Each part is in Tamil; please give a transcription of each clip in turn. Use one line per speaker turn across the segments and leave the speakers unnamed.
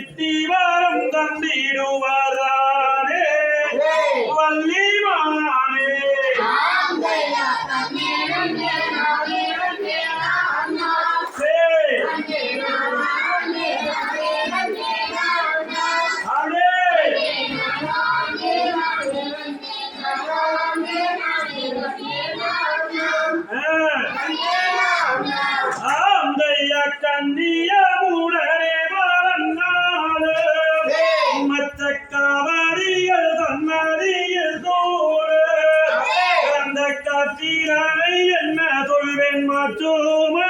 நித்தி வாரம் தந்திடுவாரானே. வள்ளி மானே கண்ணிய மூட তোমার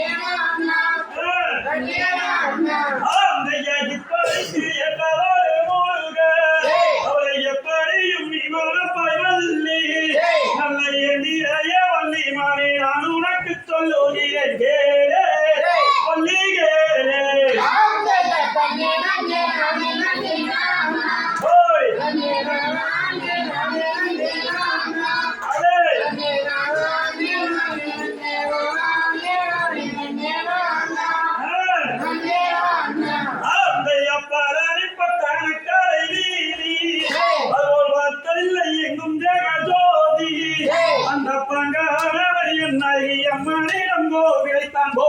கல்யாணம் அண்ணா கல்யாணம் அண்ணா
ஆந்தையா இப்போ அந்த பங்காளவரியின் நாயகி அம்மனிடம் கோவிலைத்தான் போ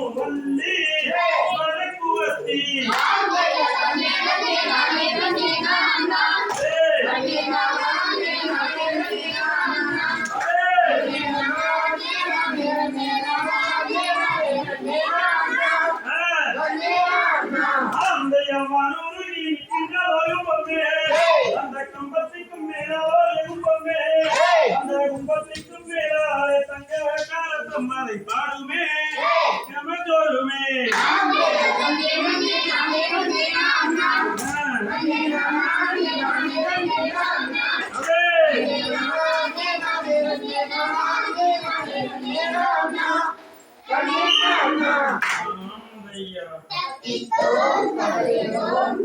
முகந்தி மணக்குவத்தி அந்த மனு இந்த வரும் பக்கே
Tito, Calderón,